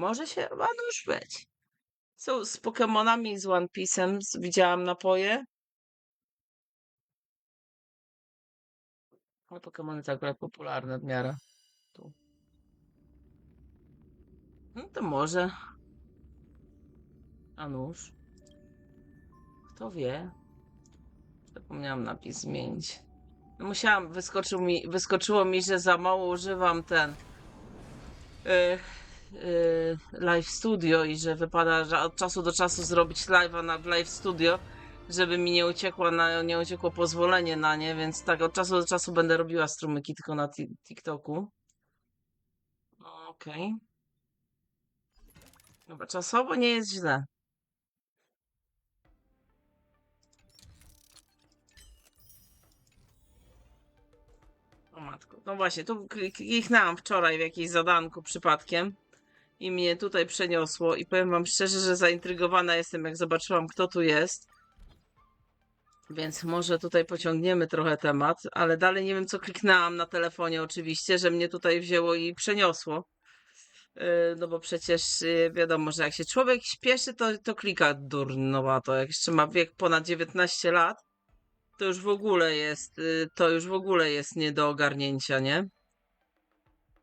Może się ma już być. Co z Pokemonami z One Piece'em widziałam napoje. Ale Pokemony to akurat popularne w miarę. Tu. No to może. A nuż. Kto wie? Zapomniałam napis zmienić. No musiałam, wyskoczył mi, wyskoczyło mi, że za mało używam ten yy, live studio i że wypada że od czasu do czasu zrobić live'a na live studio, żeby mi nie uciekło, na, nie uciekło pozwolenie na nie, więc tak od czasu do czasu będę robiła strumyki tylko na ti- TikToku. Okej. Dobra, czasowo nie jest źle. O matko. No właśnie, tu klik- kliknęłam wczoraj w jakieś zadanku przypadkiem i mnie tutaj przeniosło i powiem wam szczerze, że zaintrygowana jestem, jak zobaczyłam, kto tu jest. Więc może tutaj pociągniemy trochę temat, ale dalej nie wiem, co kliknęłam na telefonie oczywiście, że mnie tutaj wzięło i przeniosło. Yy, No bo przecież yy, wiadomo, że jak się człowiek śpieszy, to, to klika durnowato. Jak jeszcze ma wiek ponad 19 lat, to już w ogóle jest, y, to już w ogóle jest nie do ogarnięcia, nie?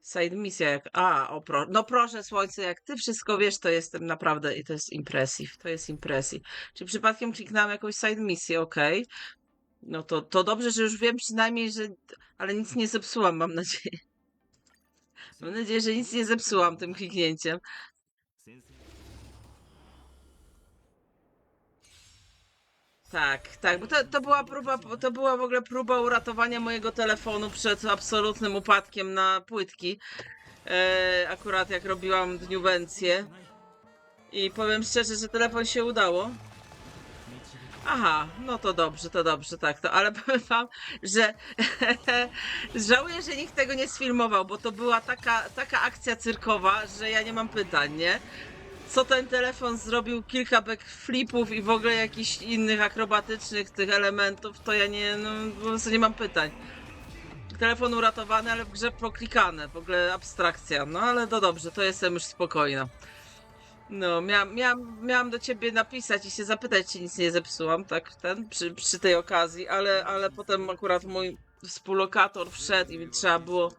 Side misja jak, a, o pro, no proszę słońce, jak ty wszystko wiesz, to jestem naprawdę, i to jest impressive, to jest impressive. Czy przypadkiem kliknęłam jakąś side misję, okej. No to, to dobrze, że już wiem przynajmniej, że, ale nic nie zepsułam, mam nadzieję. Mam nadzieję, że nic nie zepsułam tym kliknięciem. Tak, tak, bo to, to była próba, to była w ogóle próba uratowania mojego telefonu przed absolutnym upadkiem na płytki. E, akurat jak robiłam dniuwencję. I powiem szczerze, że telefon się udało. Aha, no to dobrze, to dobrze, tak, to, ale powiem wam, że żałuję, że nikt tego nie sfilmował, bo to była taka, taka akcja cyrkowa, że ja nie mam pytań, nie? Co ten telefon zrobił, kilka backflipów i w ogóle jakichś innych akrobatycznych tych elementów, to ja nie, no po prostu nie mam pytań. Telefon uratowany, ale w grze proklikane, w ogóle abstrakcja, no ale to dobrze, to jestem już spokojna. No, miałam, miałam, miałam do ciebie napisać i się zapytać, czy nic nie zepsułam, tak, ten, przy, przy tej okazji, ale, ale potem akurat mój współlokator wszedł i trzeba było,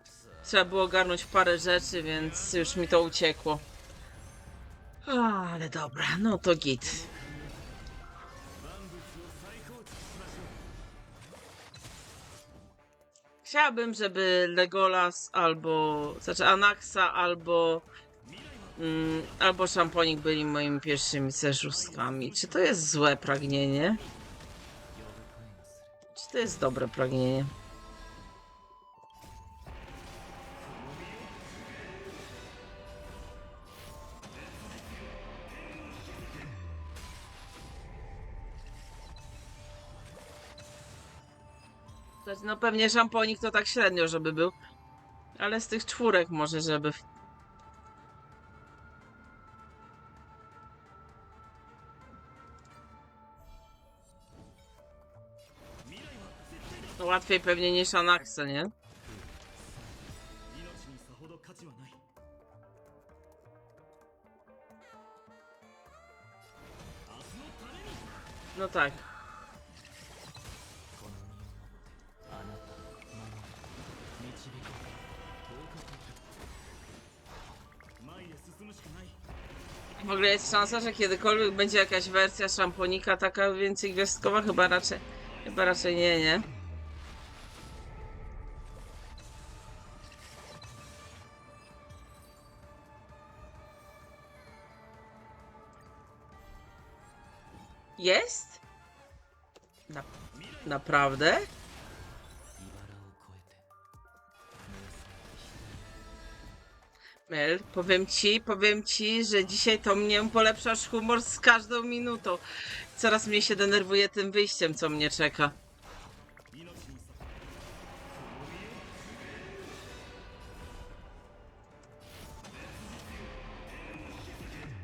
trzeba było ogarnąć parę rzeczy, więc już mi to uciekło. Ale dobra, no to git. Chciałabym, żeby Legolas albo, znaczy Anaxa albo mm, albo Szamponik byli moimi pierwszymi zerzustkami. Czy to jest złe pragnienie? Czy to jest dobre pragnienie? wybrać. No pewnie szamponik to tak średnio, żeby był. Ale z tych czwórek może, żeby... No, łatwiej pewnie niż Anaksa, nie? No tak. W ogóle jest szansa, że kiedykolwiek będzie jakaś wersja szamponika taka więcej gwiazdkowa? Chyba raczej... Chyba raczej nie, nie? Jest? Na, naprawdę? Mel, powiem ci, powiem ci, że dzisiaj to mnie polepszasz humor z każdą minutą. Coraz mnie się denerwuje tym wyjściem, co mnie czeka.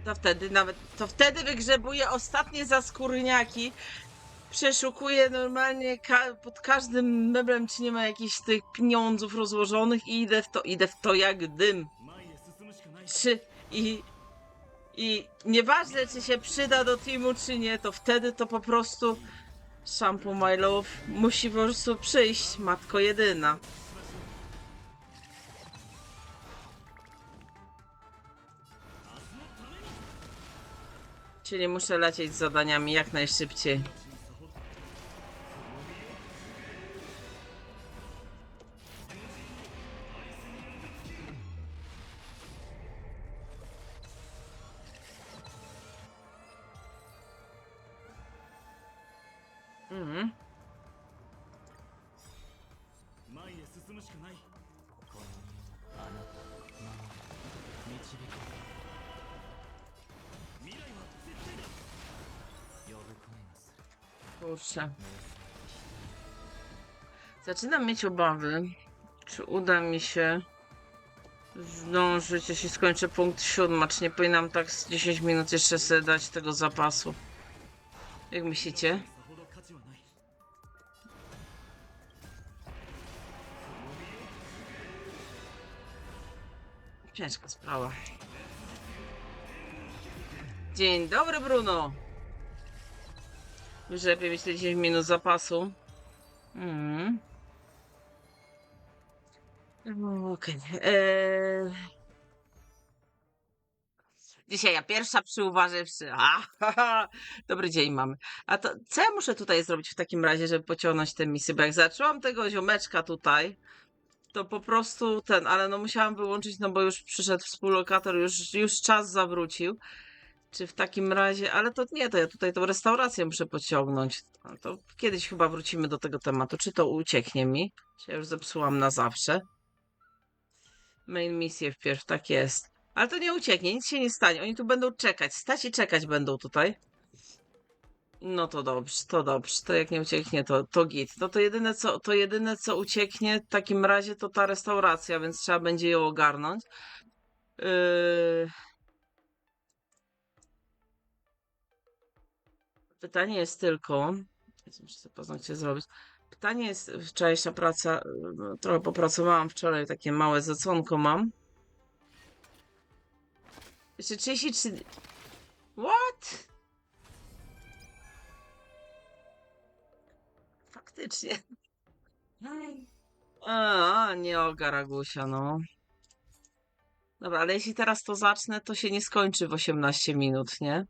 To wtedy nawet, to wtedy wygrzebuję ostatnie zaskórniaki. Przeszukuję normalnie ka pod każdym meblem, czy nie ma jakichś tych pieniądzów rozłożonych i idę w to, idę w to jak dym. Czy, I i nieważne, czy się przyda do teamu, czy nie, to wtedy to po prostu Shampoo My Love musi po prostu przyjść, matko jedyna. Czyli muszę lecieć z zadaniami jak najszybciej. しかないこのあなた守り導く未来は絶対だ呼ぶ声がする Kurczę. Zaczynam mieć obawy, czy uda mi się zdążyć, jeśli skończę punkt siódma, czy nie powinnam tak z 10 minut jeszcze sobie dać tego zapasu. Jak myślicie? Ciężka sprawa. Dzień dobry, Bruno. Już lepiej mieć te 10 minut zapasu. Mhm. No, Okej. Eee... Dzisiaj ja pierwsza przy uważywszy. A. Dobry dzień mamy. A to co ja muszę tutaj zrobić w takim razie, żeby pociągnąć tę misję? Bo jak zaczęłam tego ziomeczka tutaj, to po prostu ten, ale no musiałam wyłączyć, no bo już przyszedł współlokator, już, już czas zawrócił. Czy w takim razie, ale to nie, to ja tutaj tą restaurację muszę pociągnąć. To kiedyś chyba wrócimy do tego tematu. Czy to ucieknie mi? Czy ja już zepsułam na zawsze? Main misję wpierw, tak jest. Ale to nie ucieknie, nic się nie stanie. Oni tu będą czekać, stać i czekać będą tutaj. No to dobrze, to dobrze. To jak nie ucieknie, to, to git. No to jedyne co, to jedyne co ucieknie w takim razie to ta restauracja, więc trzeba będzie ją ogarnąć. Yy... Pytanie jest tylko. Muszę paznokcie zrobić. Pytanie jest, wczorajsza praca, yy, trochę popracowałam wczoraj, takie małe zaconko mam. Jeszcze 33. What? Faktycznie. A, nie ogaragusia, no. Dobra, ale jeśli teraz to zacznę, to się nie skończy w 18 minut, nie?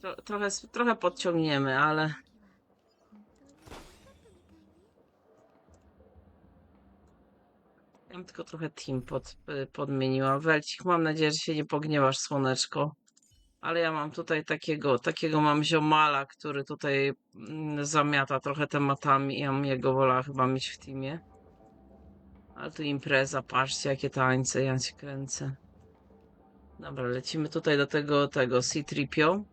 Tro, trochę, trochę podciągniemy, ale. Ja tylko trochę team pod, y, podmieniła. Welcik, mam nadzieję, że się nie pogniewasz, słoneczko. Ale ja mam tutaj takiego, takiego mam ziomala, który tutaj mm, zamiata trochę tematami. Ja bym jego wolała chyba mieć w teamie. Ale tu impreza, patrzcie jakie tańce, ja cię kręcę. Dobra, lecimy tutaj do tego, tego C-Tripio.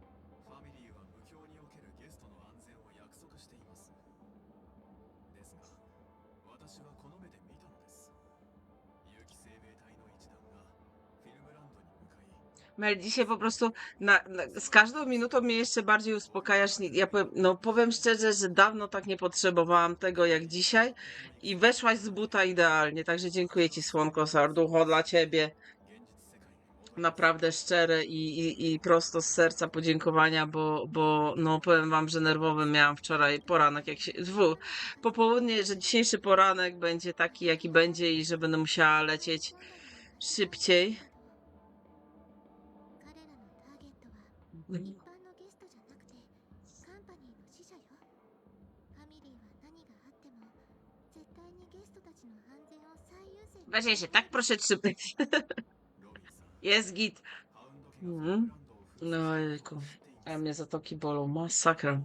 Mel, dzisiaj po prostu na, na, z każdą minutą mnie jeszcze bardziej uspokajasz. Ja powiem, no powiem szczerze, że dawno tak nie potrzebowałam tego jak dzisiaj i weszłaś z buta idealnie, także dziękuję Ci Słonko serducho dla Ciebie. Naprawdę szczere i, i, i prosto z serca podziękowania, bo, bo no powiem Wam, że nerwowy miałam wczoraj poranek, jak się, w, popołudnie, że dzisiejszy poranek będzie taki jaki będzie i że będę musiała lecieć szybciej 一般のゲストじゃなくてカンパニーの死者よファミリーは何があっても絶対にゲストたちの安全を最優先に Weźcie się, tak proszę trzymać. ロビンさん Jest git. パウンド家が Mhm. フィルムランドを封鎖 No jejku, a mnie zatoki bolą, masakra.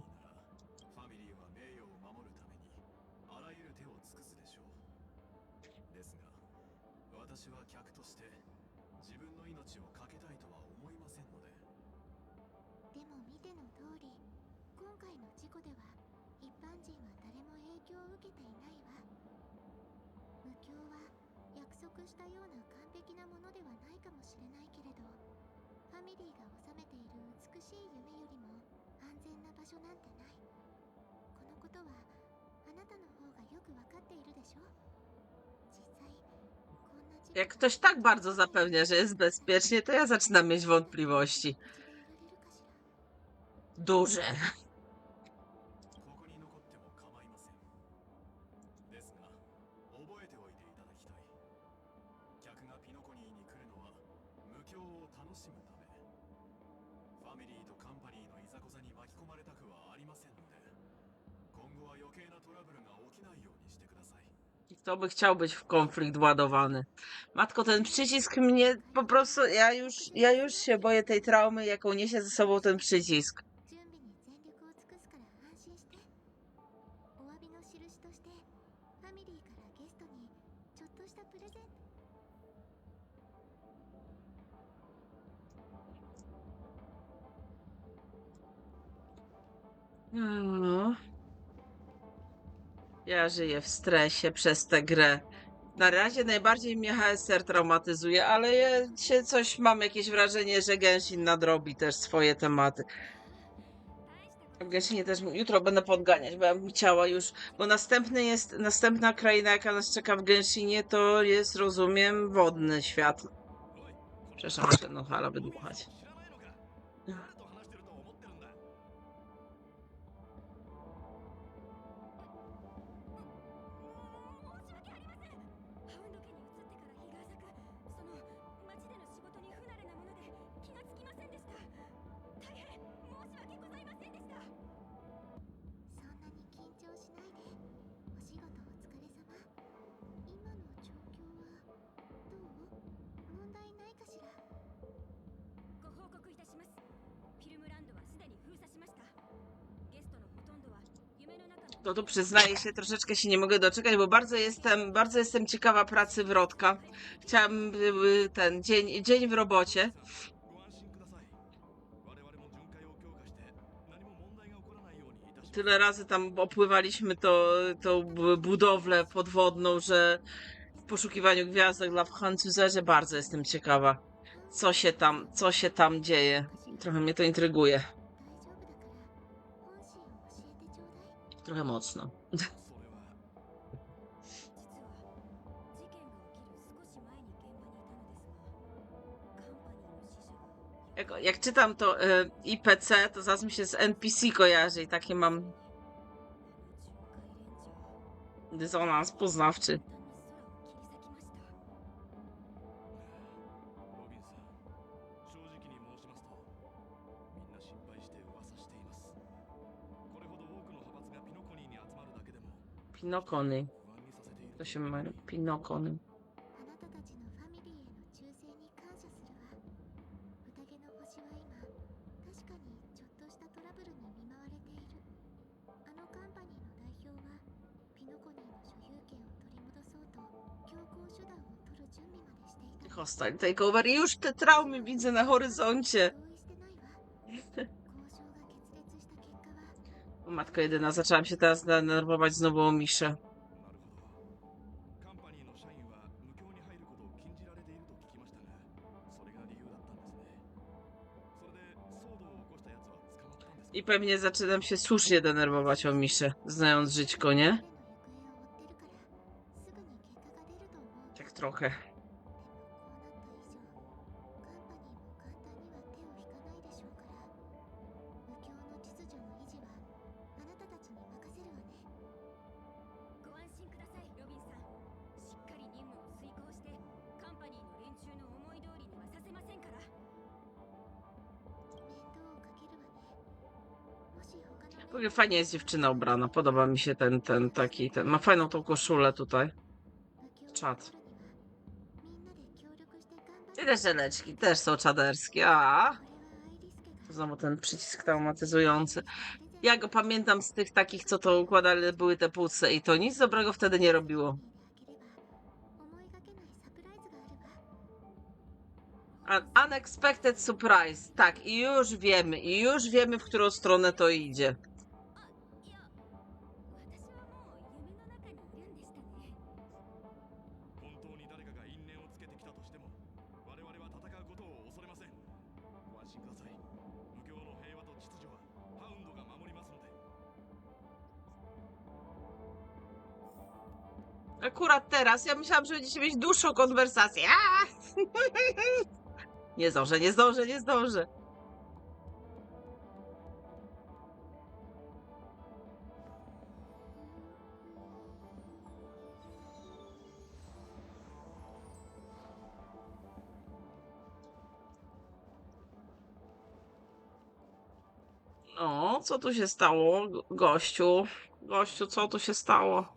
Jak ktoś tak bardzo zapewnia, że jest bezpiecznie, to ja zaczynam mieć wątpliwości. Duże. to by chciał być w konflikt ładowany. Matko, ten przycisk mnie po prostu, ja już, ja już się boję tej traumy, jaką niesie ze sobą ten przycisk. No. Ja żyję w stresie przez tę grę. Na razie najbardziej mnie HSR traumatyzuje, ale ja się coś mam jakieś wrażenie, że Genshin nadrobi też swoje tematy. W Genshinie też jutro będę podganiać, bo ja bym chciała już, bo następny jest, następna kraina, jaka nas czeka w Genshinie, to jest, rozumiem, wodny świat. Przepraszam, muszę no hala wydmuchać. No tu przyznaję się, troszeczkę się nie mogę doczekać, bo bardzo jestem, bardzo jestem ciekawa pracy Wrotka. Chciałam y, y, ten dzień, dzień w robocie. Tyle razy tam opływaliśmy to, tą budowlę podwodną, że w poszukiwaniu gwiazdek dla Francuzerze bardzo jestem ciekawa, co się tam, co się tam dzieje. Trochę mnie to intryguje. trochę mocno. Jak, jak czytam to y, IPC, to zaraz mi się z NPC kojarzy i takie mam dysonans poznawczy. Pinokony. To się ma Pinokony. Hostile Takeover. Już te traumy widzę na horyzoncie. Matka jedyna, zaczęłam się teraz denerwować znowu o Miszę. I pewnie zaczynam się słusznie denerwować o Miszę, znając żyćko, nie? Tak trochę. fajnie, fajnie jest dziewczyna ubrana. Podoba mi się ten, ten taki, ten. Ma fajną tą koszulę tutaj. Czad. I te żeleczki też są czaderskie. A. Znowu ten przycisk traumatyzujący. Ja go pamiętam z tych takich, co to układali, były te płuce i to nic dobrego wtedy nie robiło. Unexpected surprise. Tak, i już wiemy, i już wiemy, w którą stronę to idzie. Akurat teraz. Ja myślałam, że będziecie mieć dłuższą konwersację. Nie zdążę, nie zdążę, nie zdążę. No, co tu się stało, go- gościu? Gościu, co tu się stało?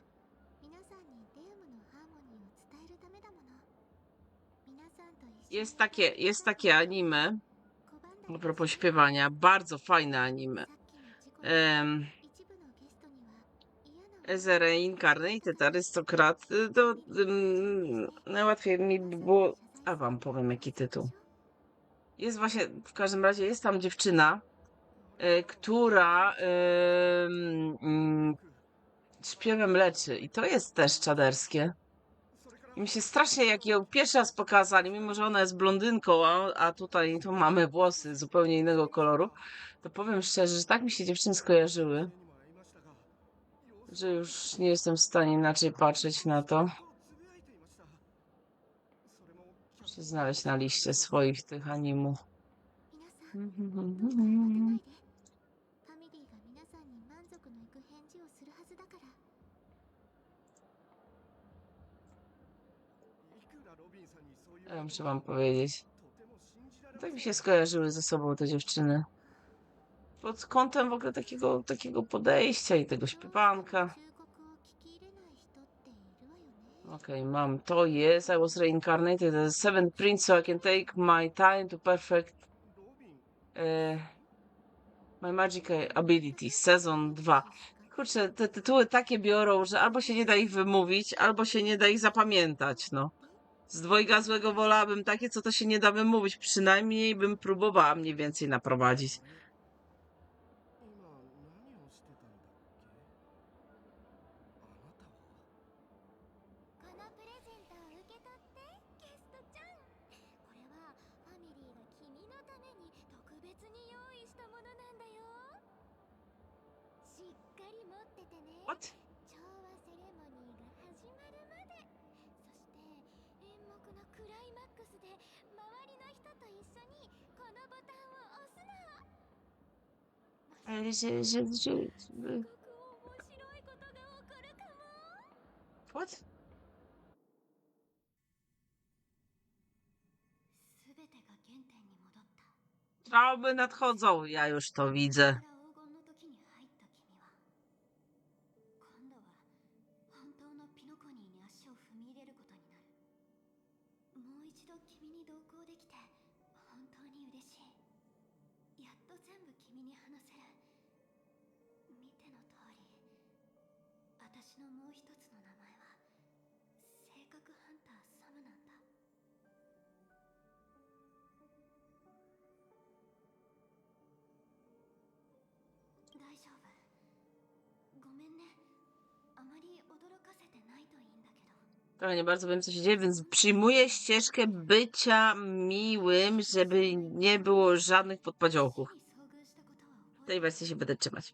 さんにデウムのハーモニーを伝えるためだもの皆さんと一緒に Jest takie, jest takie anime, 拒んだり a propos śpiewania, bardzo fajne anime. さっきの事故で Em, 一部のゲストには嫌な As a reincarnated arystokrat, y, to ym, najłatwiej mi by było... A wam powiem, jaki tytuł. Jest właśnie, w każdym razie jest tam dziewczyna, y, która ym, ym, śpiewem leczy. I to jest też czaderskie. I mi się strasznie, jak ją pierwszy raz pokazali, mimo że ona jest blondynką, a, a tutaj tu mamy włosy zupełnie innego koloru, to powiem szczerze, że tak mi się dziewczyny skojarzyły, że już nie jestem w stanie inaczej patrzeć na to. Muszę znaleźć na liście swoich tych animów. Mhm, mhm, mhm. Ja muszę wam powiedzieć. Tak mi się skojarzyły ze sobą te dziewczyny. Pod kątem w ogóle takiego, takiego podejścia i tego śpiewanka. Okej, okay, mam. To jest I was reincarnated as seven prince, so I can take my time to perfect uh, my magic ability. Sezon 2. Kurczę, te tytuły takie biorą, że albo się nie da ich wymówić, albo się nie da ich zapamiętać, no. Z dwojga złego wolałabym takie, co to się nie da wymówić. Przynajmniej bym próbowała mniej więcej naprowadzić. クライマックスで周りの人と一緒にこのボタンを押すの Ale że, że, że, すごく面白いことが起こるかも What? すべてが原点に戻った Traumy nadchodzą, ja już to widzę. Trochę tak, nie bardzo wiem, co się dzieje, więc przyjmuję ścieżkę bycia miłym, żeby nie było żadnych podpadziołków. W tej wersji się będę trzymać.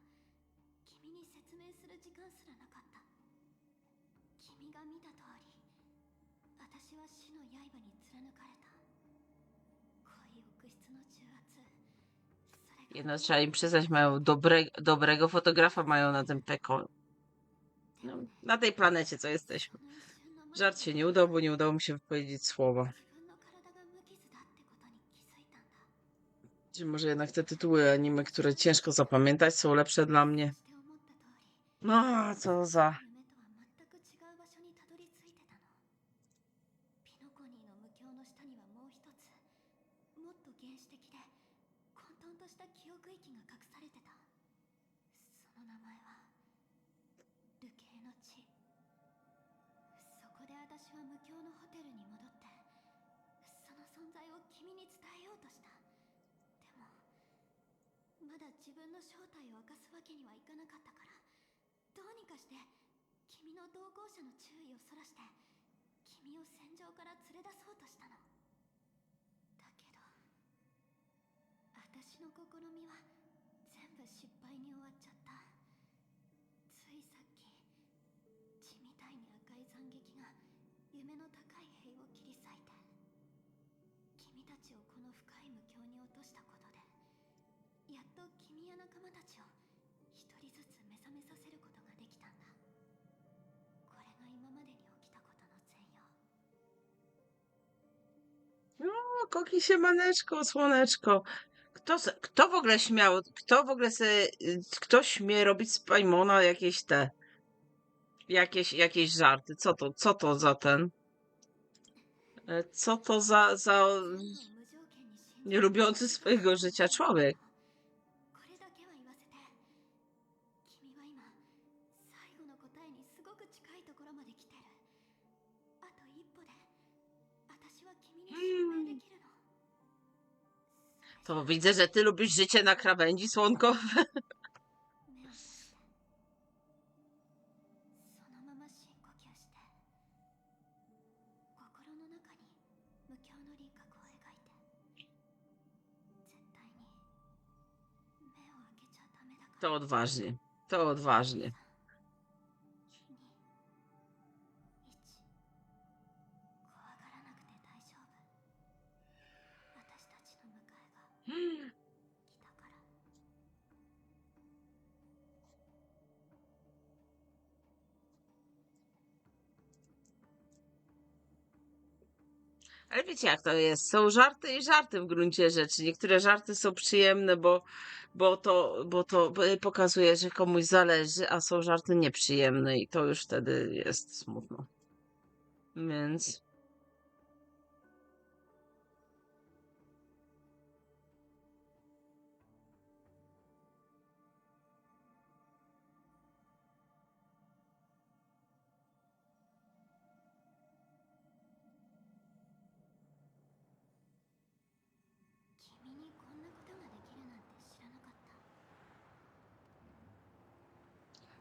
君に説明する時間すらなかった 君が見た通り私は死の刃に貫かれた恋浴室の重圧それが Jedno trzeba im przyznać, mają dobre, dobrego fotografa mają na tym peko. No, na tej planecie, co jesteśmy. その一瞬の前 Żart się nie udał, bo nie udało mi się wypowiedzieć słowa. 自分の体が無傷だってことに気づいたんだ Czy może jednak te tytuły anime, które ciężko zapamiętać, są lepsze dla mnie? して思った通り No, co za... 夢とは全く違う場所にたどり着いてたのピノコニーの無境の下にはもう一つもっと原始的で混沌とした記憶域が隠されてたその名前は流刑の地そこで私は無境のホテルに戻ってその存在を君に伝えようとした。でもまだ自分の正体を明かすわけにはいかなかったから。どうにかして君の同行者の注意をそらして君を戦場から連れ出そうとしたの。だけど私の試みは全部失敗に終わっちゃった。ついさっき血みたいに赤い斬撃が夢の高い塀を切り裂いて君たちをこの深い無境に落としたことでやっと君や仲間たちを一人ずつ目覚めさせること koki się maneczko, słoneczko. Kto, kto w ogóle śmiał, kto w ogóle se, y, kto śmie robić z Pajmona jakieś te, jakieś, jakieś żarty? Co to, co to za ten, e, co to za, za nielubiący swojego życia człowiek? To widzę, że ty lubisz życie na krawędzi, słonko. To odważnie, to odważnie. Ale wiecie jak to jest? Są żarty i żarty w gruncie rzeczy. Niektóre żarty są przyjemne, bo, bo, to, bo to pokazuje, że komuś zależy, a są żarty nieprzyjemne i to już wtedy jest smutno. Więc.「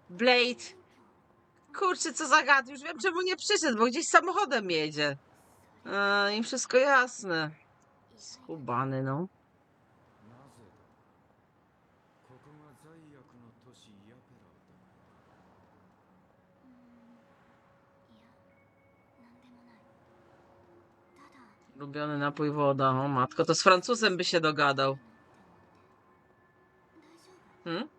Blade! Kurczę, co za gad. Już wiem, czemu nie przyszedł, bo gdzieś samochodem jedzie. A, im wszystko jasne. Skubany, no. なぜだここが罪悪の都市ヤペラだうーんいやなんでもないただ Ulubiony napój woda. O matko, to z Francuzem by się dogadał. 大丈 Hmm?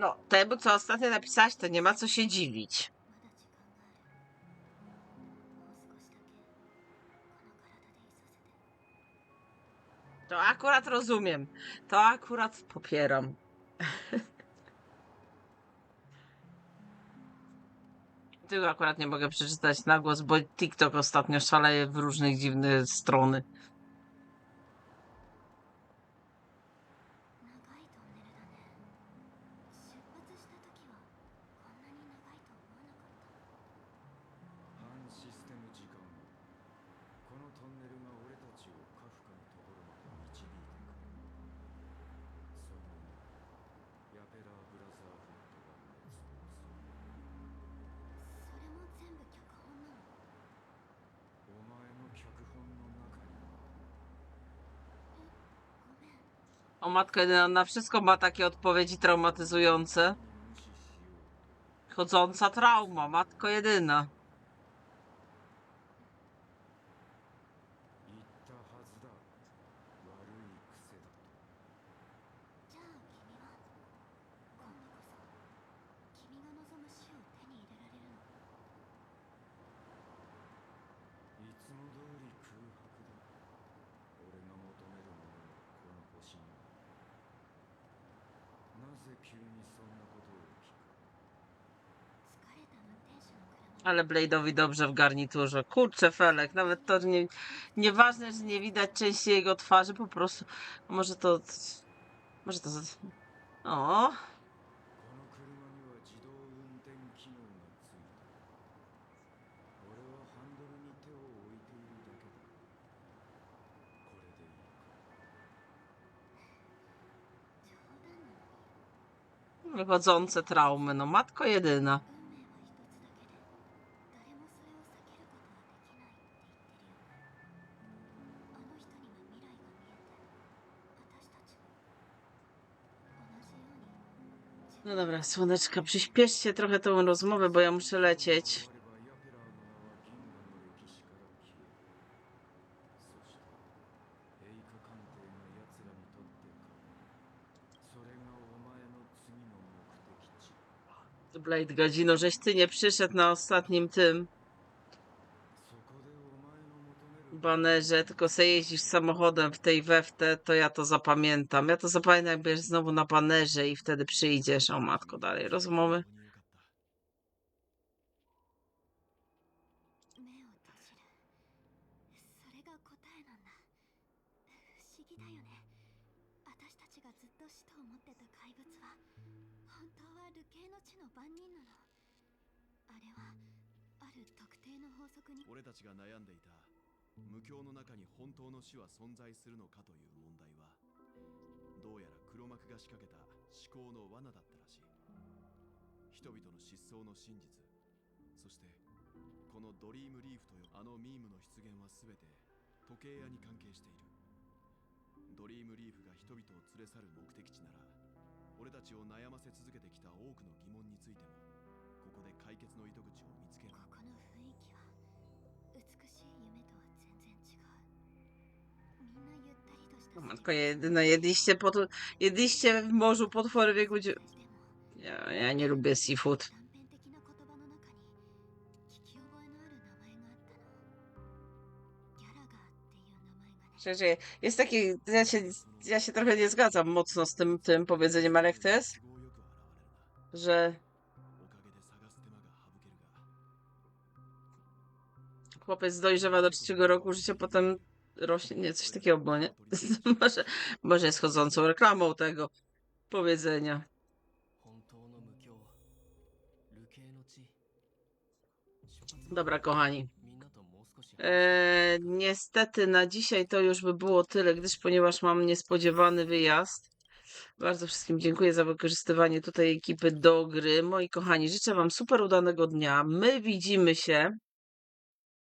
No, temu, co ostatnio napisałaś, to nie ma co się dziwić. To akurat rozumiem. To akurat popieram. Tego akurat nie mogę przeczytać na głos, bo TikTok ostatnio szaleje w różnych dziwnych strony. Matko jedyna, na wszystko ma takie odpowiedzi traumatyzujące. Chodząca trauma, matko jedyna. ale Blade'owi dobrze w garniturze. Kurczę, Felek, nawet to nie, nieważne, że nie widać części jego twarzy, po prostu może to... Może to... O, wychodzące traumy. No matko jedyna. słoneczka, przyspieszcie trochę tą rozmowę, bo ja muszę lecieć. Blade Godzino, żeś ty nie przyszedł na ostatnim tym banerze, tylko se jeździsz samochodem w tej weftę, to ja to zapamiętam. Ja to zapamiętam, jak będziesz znowu na banerze i wtedy przyjdziesz. O matko, dalej rozmowy. 本無境の中に本当の死は存在するのかという問題はどうやら黒幕が仕掛けた思考の罠だったらしい。人々の失踪の真実そしてこのドリームリーフというあのミームの出現は全て時計屋に関係している。ドリームリーフが人々を連れ去る目的地なら俺たちを悩ませ続けてきた多くの疑問についてもここで解決の糸口を見つける。ここの雰囲気は美しい夢と O matko jedyna, jedliście, jedliście w morzu potwory w jego dziu... ja, ja nie lubię seafood. Szczerze, jest taki, ja się, ja się trochę nie zgadzam mocno z tym, tym powiedzeniem, ale jak to jest? Że... Chłopiec dojrzewa do trzeciego roku życia, potem rośnie, nie, coś takiego było, nie? może, może jest chodzącą reklamą tego powiedzenia. Dobra, kochani. E, niestety na dzisiaj to już by było tyle, gdyż ponieważ mam niespodziewany wyjazd. Bardzo wszystkim dziękuję za wykorzystywanie tutaj ekipy do gry. Moi kochani, życzę Wam super udanego dnia. My widzimy się